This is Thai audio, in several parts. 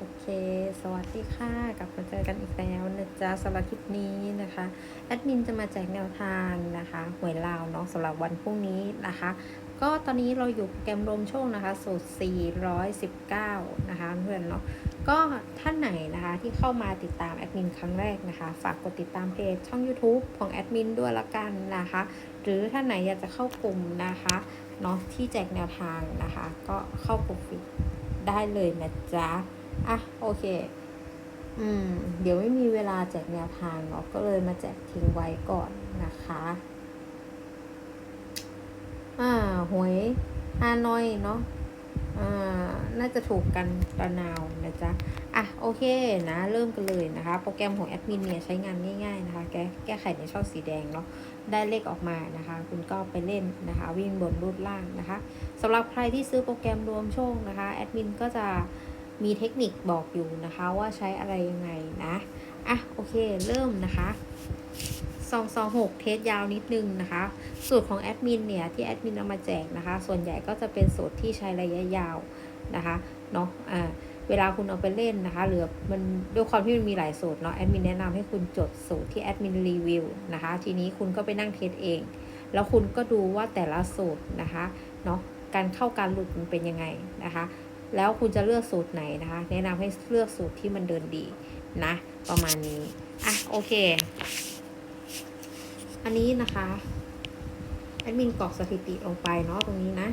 โอเค สวัสดีค่ะ กลับมาเจอกันอีกแล้วนะจ๊ะสำหรับคลิปนี้นะคะ แอดมินจะมาแจกแนวทางนะคะหวยลาวเนาะสำหรับวันพรุ่งนี้นะคะ ก็ตอนนี้เราอยู่โปรแกรมรวมโชคนะคะ สูตร 419 นะคะเพื่อนเนาะ ก็ท่านไหนนะคะที่เข้ามาติดตามแอดมินครั้งแรกนะคะ ฝากกดติดตามเพจช่อง YouTube ของแอดมินด้วยละกันนะคะ หรือท่านไหนอยากจะเข้ากลุ่มนะคะเนาะที่แจกแนวทางนะคะ ก็เข้ากลุ่มฟรีได้เลยนะจ๊ะ อะโอเค อืม เดี๋ยวไม่มีเวลาแจกแนวทางเนาะก็เลยมาแจกทิ้งไว้ก่อนนะคะ อ่าหวยฮานอยเนาะอ่าน่าจะถูกกันประนาวนะจ๊ะอะโอเคนะเริ่มกันเลยนะคะ โปรแกรมของแอดมินเนี่ยใช้งานง่ายๆนะคะ แก้แก้ไขในช่องสีแดงเนาะได้เลขออกมานะคะ คุณก็ไปเล่นนะคะ วิ่งบนรูดล่างนะคะสำหรับใครที่ซื้อโปรแกรมรวมโชคนะคะแอดมินก็จะ มีเทคนิคบอกอยู่นะคะว่าใช้อะไรยังไงนะอะโอเคเริ่มนะคะ226 เทสยาวนิดนึงนะคะ สูตรของแอดมินเนี่ย ที่แอดมินเอามาแจกนะคะ ส่วนใหญ่ก็จะเป็นสูตรที่ใช้ระยะยาวนะคะเนาะอ่าเวลาคุณเอาไปเล่นนะคะหรือมันด้วยความที่มันมีหลายสูตรเนาะแอดมินแนะนำให้คุณจดสูตรที่แอดมินรีวิวนะคะ ทีนี้คุณก็ไปนั่งเทสเอง แล้วคุณก็ดูว่าแต่ละสูตรนะคะเนาะการเข้าการหลุดมันเป็นยังไงนะคะ แล้วคุณจะเลือกสูตรไหนนะคะ แนะนำให้เลือกสูตรที่มันเดินดีนะ ประมาณนี้ อะ โอเค อันนี้นะคะแอดมินกรอกสถิติลงไปเนาะตรงนี้นะ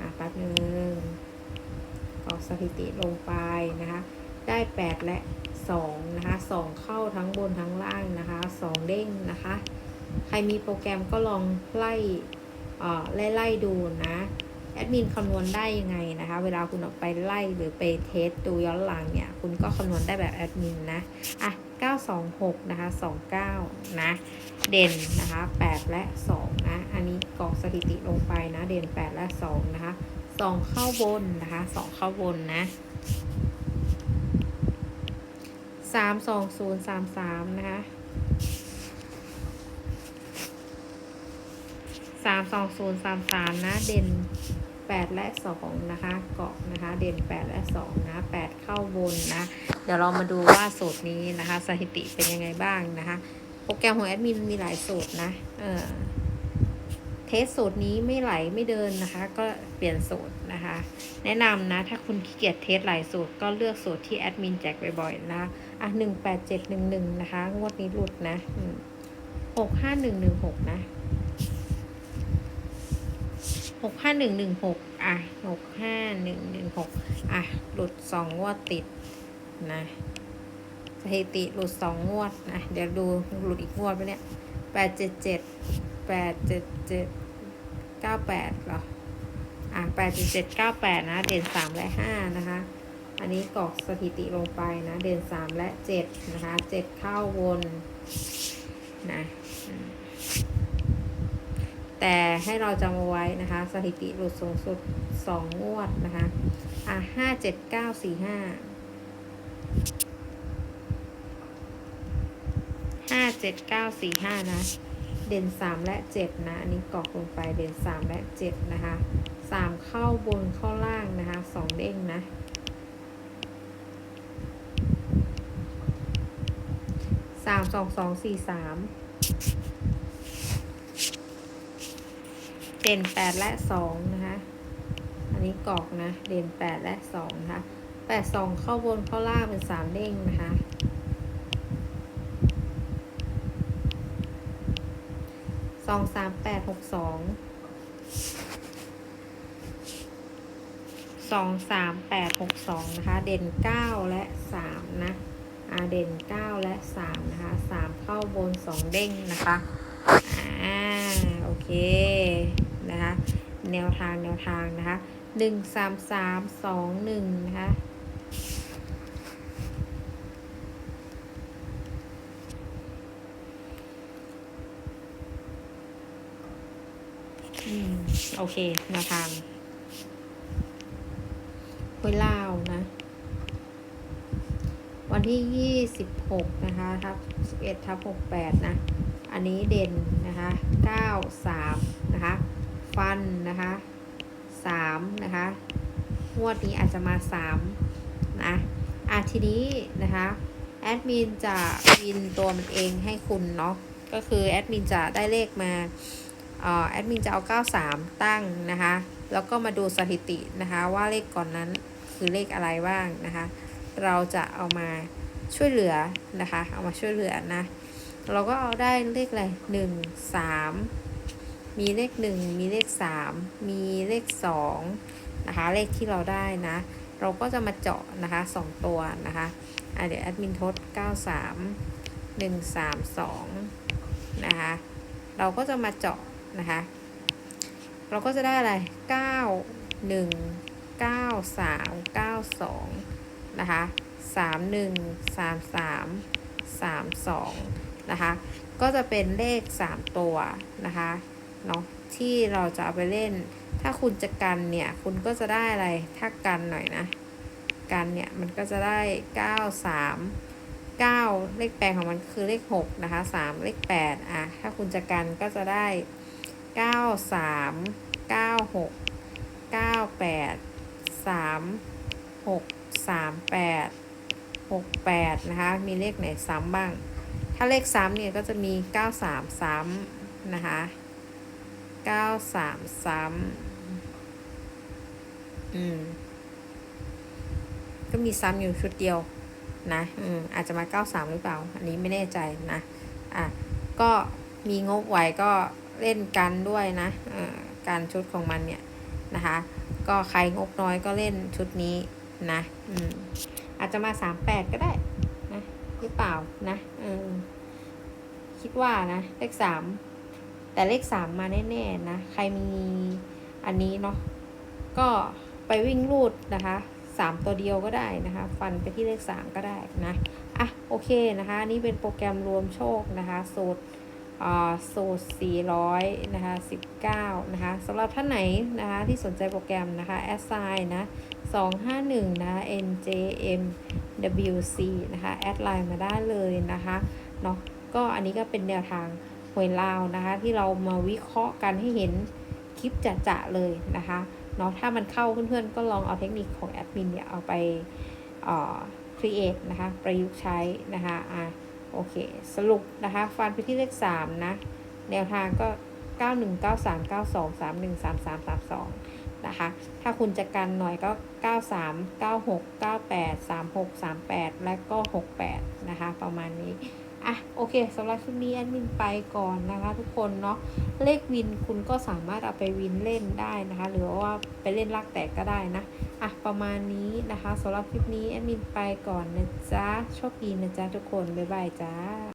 อะแป๊บนึงกรอกสถิติลงไปนะคะ ได้8และ2นะคะ2เข้าทั้งบนทั้งล่างนะคะ2เด้งนะคะ ใครมีโปรแกรมก็ลองไล่เอ่อไล่ไล่ดูนะ แอดมินคำนวณได้ยังไงนะคะ เวลาคุณออกไปไล่หรือไปเทสดูย้อนหลังเนี่ย คุณก็คำนวณได้แบบแอดมินนะอะ926 นะคะ 29 นะ เด่นนะคะ 8 และ 2 นะ อันนี้กรอกสถิติลงไปนะ เด่น 8 และ 2 นะคะสองเข้าบนนะคะสองเข้าบนนะสามสองศูนะคะสามสองศูนย์สามสามนะ เด่น แปดและสองนะคะ เกาะนะคะ เด่นแปดและสองนะแปดเข้าบนนะ เดี๋ยวเรามาดูว่าสูตรนี้นะคะ สถิติเป็นยังไงบ้างนะคะ โปรแกรมของแอดมินมีหลายสูตรนะ เออเทสสูตรนี้ไม่ไหลไม่เดินนะคะ ก็เปลี่ยนสูตรนะคะ แนะนำนะ ถ้าคุณขี้เกียจเทสหลายสูตรก็เลือกสูตรที่แอดมินแจกบ่อยๆนะอะหนึ่งแปดเจ็ดหนึ่งหนึ่งนะคะ งวดนี้หลุดนะหกห้าหนึ่งหนึ่งหกนะ หกห้าหนึ่งหนึ่งหกอะหกห้าหนึ่งหนึ่งหกอะ หลุดสองงวดติดนะสถิติหลุดสองงวดนะเดี๋ยวดูหลุดอีกงวดไปเนี่ยแปดเจ็ดเจ็ดแปดเจ็ดเจ็ดเก้าแปดเหรออะแปดเจ็ดเจ็ดเก้าแปดนะ เด่นสามและห้านะคะ อันนี้กรอกสถิติลงไปนะ เด่นสามและเจ็ดนะคะเจ็ดเข้าวนนะ แต่ให้เราจำเอาไว้นะคะ สถิติหลุดสูงสุดสองงวดนะคะ อะห้าเจ็ดเก้าสี่ห้าห้าเจ็ดเก้าสี่ห้านะ เด่นสามและเจ็ดนะ อันนี้กรอกลงไปเด่นสามและเจ็ดนะคะสามเข้าบนเข้าล่างนะคะสองเด้งนะสามสองสองสี่สาม เด่นแปดและสองนะคะ อันนี้กรอกนะ เด่นแปดและสองนะคะแปดสองเข้าบนเข้าล่างเป็นสามเด้งนะคะสองสามแปดหกสองสองสามแปดหกสองนะคะ เด่นเก้าและสามนะอ่าเด่นเก้าและสามนะคะสามเข้าบนสองเด้งนะคะ อ่า โอเค แนวทางแนวทางนะคะหนึ่งสามสามสองหนึ่งนะคะอืมโอเคแนวทางหวยลาวนะ วันที่ยี่สิบหกนะคะทับสิบเอ็ดทับหกแปดนะ อันนี้เด่นนะคะเก้าสามนะคะ ฟันนะคะสามนะคะงวดนี้อาจจะมาสามนะอะทีนี้นะคะแอดมินจะวินตัวมันเองให้คุณเนาะก็คือแอดมินจะได้เลขมาเอ่อแอดมินจะเอา 93 ตั้งนะคะแล้วก็มาดูสถิตินะคะว่าเลขก่อนนั้นคือเลขอะไรบ้างนะคะ เราจะเอามาช่วยเหลือนะคะ เอามาช่วยเหลือนะ เราก็เอาได้เลขอะไรหนึ่งสาม มีเลขหนึ่งมีเลขสามมีเลขสองนะคะเลขที่เราได้นะ เราก็จะมาเจาะนะคะสองตัวนะคะอะเดี๋ยวแอดมินทดเก้าสามหนึ่งสามสองนะคะ เราก็จะมาเจาะนะคะ เราก็จะได้อะไรเก้าหนึ่งเก้าสามเก้าสองนะคะสามหนึ่งสามสามสามสองนะคะ ก็จะเป็นเลข 3 ตัวนะคะ เนาะที่เราจะเอาไปเล่น ถ้าคุณจะกันเนี่ย คุณก็จะได้อะไรถ้ากันหน่อยนะ กันเนี่ยมันก็จะได้ 9 3 9 เลขแปลงของมันคือเลข 6 นะคะ 3 เลข 8 อะ ถ้าคุณจะกันก็จะได้ 9 3 9 6 9 8 3 6 3 8 6 8 นะคะ มีเลขไหนซ้ำบ้าง ถ้าเลขซ้ำเนี่ยก็จะมี 9 3 ซ้ำนะคะ 9 3ซ้ำอืม ก็มีซ้ำอยู่ชุดเดียวนะ อืม อาจจะมา93หรือเปล่า อันนี้ไม่แน่ใจนะ อะ ก็มีงบไหวก็เล่นกันด้วยนะเอ่อการชุดของมันเนี่ยนะคะ ก็ใครงบน้อยก็เล่นชุดนี้นะ อืม อาจจะมา38ก็ได้นะหรือเปล่านะเออคิดว่านะ เลขสาม แต่เลขสามมาแน่ๆนะ ใครมีอันนี้เนาะ ก็ไปวิ่งรูดนะคะสามตัวเดียวก็ได้นะคะ ฟันไปที่เลขสามก็ได้นะ อะโอเคนะคะ นี่เป็นโปรแกรมรวมโชคนะคะสูตรอ่าสูตร400นะคะ19นะคะสำหรับท่านไหนนะคะที่สนใจโปรแกรมนะคะแอสไซน์นะ251นะ NJM WC นะคะ แอดไลน์มาได้เลยนะคะเนาะก็อันนี้ก็เป็นแนวทาง วยลาวนะคะ ที่เรามาวิเคราะห์กันให้เห็นคลิปจะๆเลยนะคะเนาะถ้ามันเข้าเพื่อนๆ ก็ลองเอาเทคนิคของแอดมินเนี่ยเอาไปเอ่อ create นะคะ ประยุกต์ใช้นะคะอะโอเค สรุปนะคะ ฟันไปที่เลข 3 นะ แนวทางก็ 91 93 92 31 33 32 นะคะ ถ้าคุณจะกันหน่อยก็ 93 96 98 36 38 และก็ 68 นะคะ ประมาณนี้ อะโอเคสำหรับชุดนี้แอดมินไปก่อนนะคะ ทุกคนเนาะเลขวินคุณก็สามารถเอาไปวินเล่นได้นะคะ หรือว่าไปเล่นลักแตกก็ได้นะอะประมาณนี้นะคะสำหรับคลิปนี้แอดมินไปก่อนนะจ๊ะโชคดีนะจ๊ะทุกคนบ๊ายบายจ้า